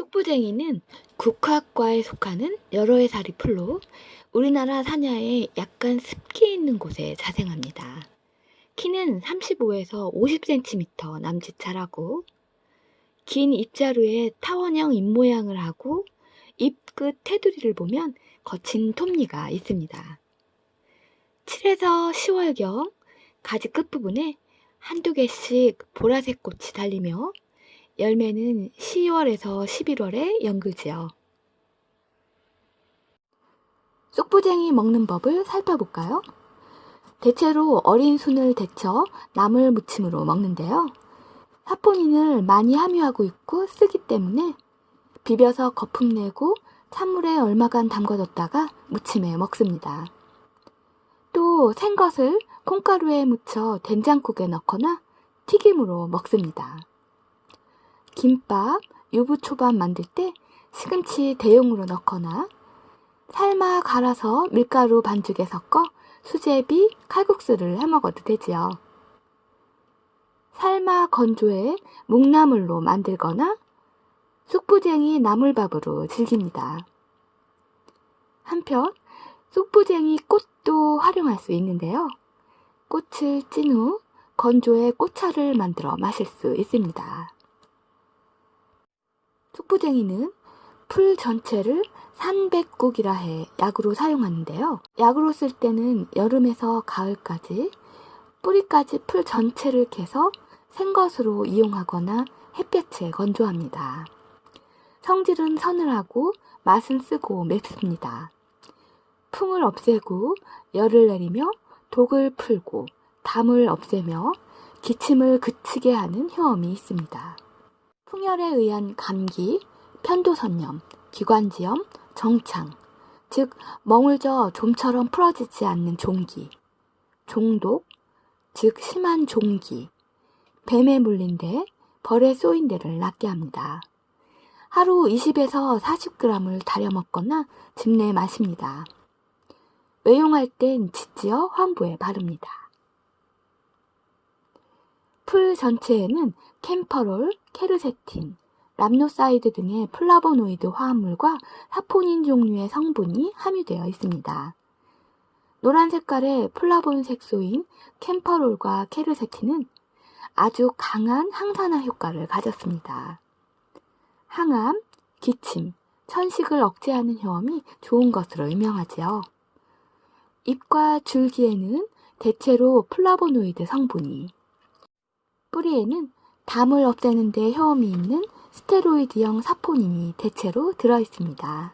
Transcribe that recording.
쑥부쟁이는 국화과에 속하는 여러 해살이 풀로 우리나라 산야에 약간 습기 있는 곳에 자생합니다. 키는 35에서 50cm 남짓 자라고 긴 입자루에 타원형 입모양을 하고 입 끝 테두리를 보면 거친 톱니가 있습니다. 7에서 10월경 가지 끝부분에 한두 개씩 보라색 꽃이 달리며 열매는 10월에서 11월에 연글지요. 쑥부쟁이 먹는 법을 살펴볼까요? 대체로 어린 순을 데쳐 나물 무침으로 먹는데요. 사포닌을 많이 함유하고 있고 쓰기 때문에 비벼서 거품 내고 찬물에 얼마간 담궈뒀다가 무침에 먹습니다. 또 생것을 콩가루에 묻혀 된장국에 넣거나 튀김으로 먹습니다. 김밥, 유부초밥 만들 때 시금치 대용으로 넣거나 삶아 갈아서 밀가루 반죽에 섞어 수제비, 칼국수를 해 먹어도 되지요. 삶아 건조해 묵나물로 만들거나 쑥부쟁이 나물밥으로 즐깁니다. 한편 쑥부쟁이 꽃도 활용할 수 있는데요. 꽃을 찐 후 건조해 꽃차를 만들어 마실 수 있습니다. 쑥부쟁이는 풀 전체를 산백국이라 해 약으로 사용하는데요. 약으로 쓸 때는 여름에서 가을까지 뿌리까지 풀 전체를 캐서 생것으로 이용하거나 햇볕에 건조합니다. 성질은 서늘하고 맛은 쓰고 맵습니다. 풍을 없애고 열을 내리며 독을 풀고 담을 없애며 기침을 그치게 하는 효험이 있습니다. 풍열에 의한 감기, 편도선염, 기관지염, 정창, 즉 멍울져 좀처럼 풀어지지 않는 종기, 종독, 즉 심한 종기, 뱀에 물린 데, 벌에 쏘인 데를 낫게 합니다. 하루 20에서 40g을 달여 먹거나 즙내 마십니다. 외용할 땐 지지어 환부에 바릅니다. 풀 전체에는 캠퍼롤, 케르세틴, 람노사이드 등의 플라보노이드 화합물과 사포닌 종류의 성분이 함유되어 있습니다. 노란 색깔의 플라본 색소인 캠퍼롤과 케르세틴은 아주 강한 항산화 효과를 가졌습니다. 항암, 기침, 천식을 억제하는 효험이 좋은 것으로 유명하지요. 잎과 줄기에는 대체로 플라보노이드 성분이, 뿌리에는 담을 없애는 데 효험이 있는 스테로이드형 사포닌이 대체로 들어 있습니다.